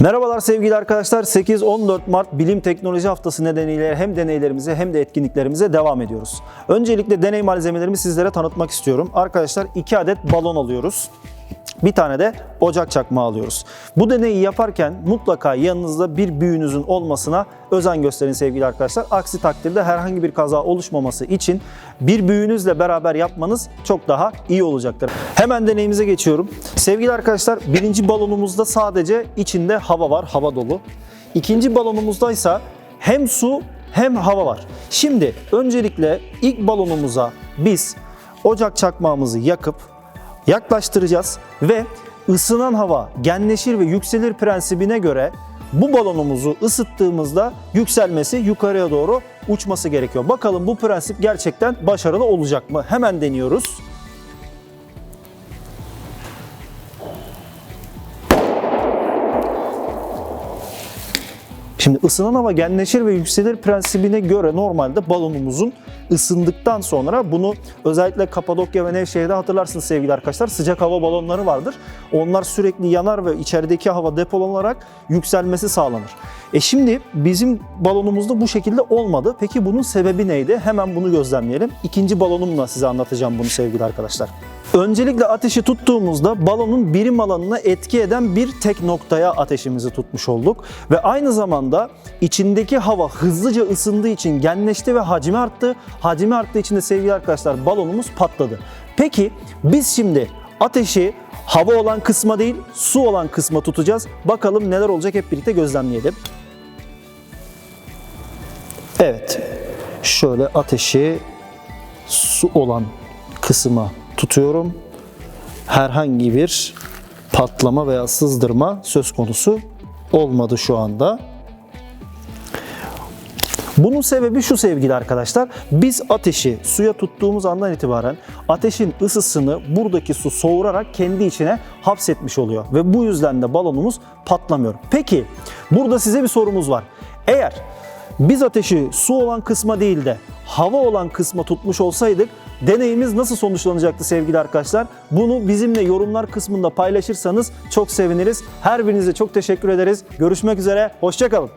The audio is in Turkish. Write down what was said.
Merhabalar sevgili arkadaşlar. 8-14 Mart Bilim Teknoloji Haftası nedeniyle hem deneylerimize hem de etkinliklerimize devam ediyoruz. Öncelikle deney malzemelerimi sizlere tanıtmak istiyorum. Arkadaşlar 2 adet balon alıyoruz. Bir tane de ocak çakmağı alıyoruz. Bu deneyi yaparken mutlaka yanınızda bir büyüğünüzün olmasına özen gösterin sevgili arkadaşlar. Aksi takdirde herhangi bir kaza oluşmaması için bir büyüğünüzle beraber yapmanız çok daha iyi olacaktır. Hemen deneyimize geçiyorum. Sevgili arkadaşlar birinci balonumuzda sadece içinde hava var, hava dolu. İkinci balonumuzda ise hem su hem hava var. Şimdi öncelikle ilk balonumuza biz ocak çakmağımızı yakıp yaklaştıracağız ve ısınan hava genleşir ve yükselir prensibine göre bu balonumuzu ısıttığımızda yükselmesi yukarıya doğru uçması gerekiyor. Bakalım bu prensip gerçekten başarılı olacak mı? Hemen deniyoruz. Şimdi ısınan hava genleşir ve yükselir prensibine göre normalde balonumuzun ısındıktan sonra bunu özellikle Kapadokya ve Nevşehir'de hatırlarsınız sevgili arkadaşlar sıcak hava balonları vardır. Onlar sürekli yanar ve içerideki hava depolanarak yükselmesi sağlanır. E şimdi bizim balonumuzda bu şekilde olmadı. Peki bunun sebebi neydi? Hemen bunu gözlemleyelim. İkinci balonumla size anlatacağım bunu sevgili arkadaşlar. Öncelikle ateşi tuttuğumuzda balonun birim alanına etki eden bir tek noktaya ateşimizi tutmuş olduk. Ve aynı zamanda içindeki hava hızlıca ısındığı için genleşti ve hacmi arttı. Hacmi arttığı için de sevgili arkadaşlar balonumuz patladı. Peki biz şimdi ateşi hava olan kısma değil su olan kısma tutacağız. Bakalım neler olacak hep birlikte gözlemleyelim. Evet. Şöyle ateşi su olan kısma tutuyorum. Herhangi bir patlama veya sızdırma söz konusu olmadı şu anda. Bunun sebebi şu sevgili arkadaşlar. Biz ateşi suya tuttuğumuz andan itibaren ateşin ısısını buradaki su soğurarak kendi içine hapsetmiş oluyor. Ve bu yüzden de balonumuz patlamıyor. Peki burada size bir sorumuz var. Eğer biz ateşi su olan kısma değil de hava olan kısma tutmuş olsaydık deneyimiz nasıl sonuçlanacaktı sevgili arkadaşlar? Bunu bizimle yorumlar kısmında paylaşırsanız çok seviniriz. Her birinize çok teşekkür ederiz. Görüşmek üzere, hoşçakalın.